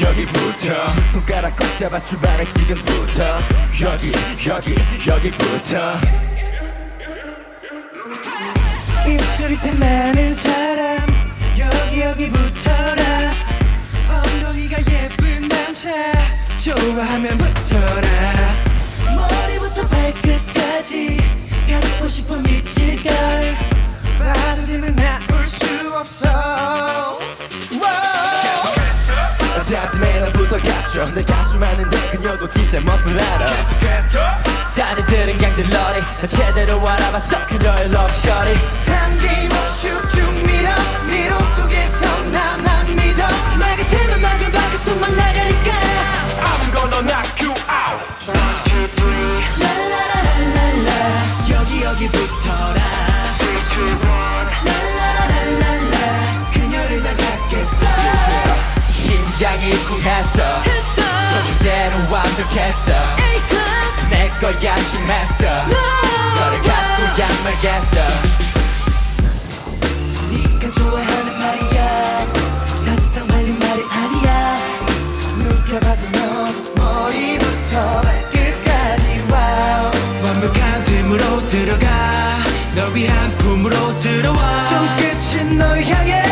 여기부터 손가락 꽉 잡아 출발해 지금부터. 여기 여기 여기부터 입술이 탐나는 사람. 여기 여기부터라. 엉덩이가 예쁜 남자. 좋아하면 붙어라. 머리부터 발끝까지 가닿고 싶어 미칠걸. 빠져들면 나올 수 없어 갖춰 내가 좀 아는데 그녀도 진짜 멋을 알아 다리들은 그냥 들러리. 난 제대로 알아봤어. 그녀의 럭셔리 당김없이 쭉쭉 밀어 미로 속에서 나만 믿어. 말 같으면 막을 밖에 숨만 나가니까. I'm gonna knock you out. 랄라라랄라 여기 여기부터라. 랄라라랄라 그녀를 다 갖겠어. 심장이 쿵했어 소문대로 완벽했어. 내 거야 심했어 너를 갖고 약말겠어. 네가 좋아하는 말이야. 사탕 발린 말이 아니야. 누가 봐도 너 머리부터 발끝까지. 와우. 완벽한 틈으로 들어가. 널 위한 품으로 들어와. 손끝은 널 향해.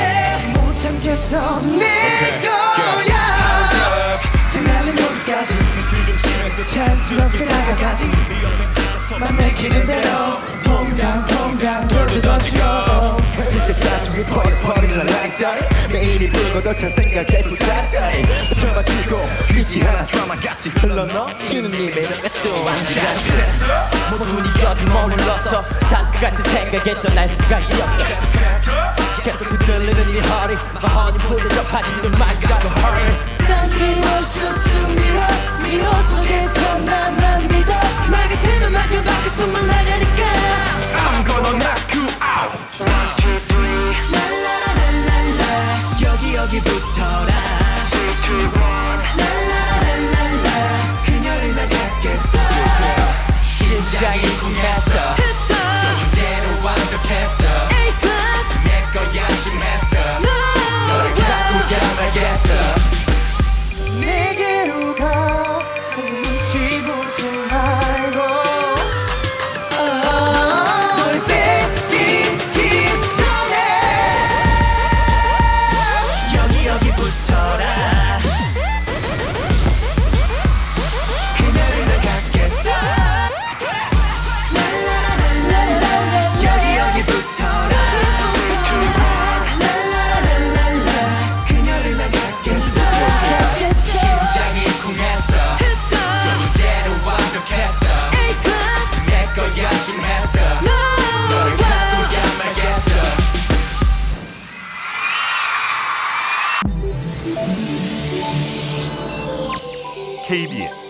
못 참겠어. 내 자연스럽게 다가가지. 맘 내키는 대로. 퐁당 퐁당 돌도 던지고. 그때까지 we party party like that. 매일이 불고도 잘 생각해 부자자리 쳐마치고 쥐지 하나 드라마 같이 흘러넣어. 신우님의 또 완전하지 모두 네가 머물렀어. 단같이 생각했던 날 수가 있었어. 계속 흔들리는 네 허리. honey 불려져 빠지는 말까지 hurry 여기 붙어라. KBS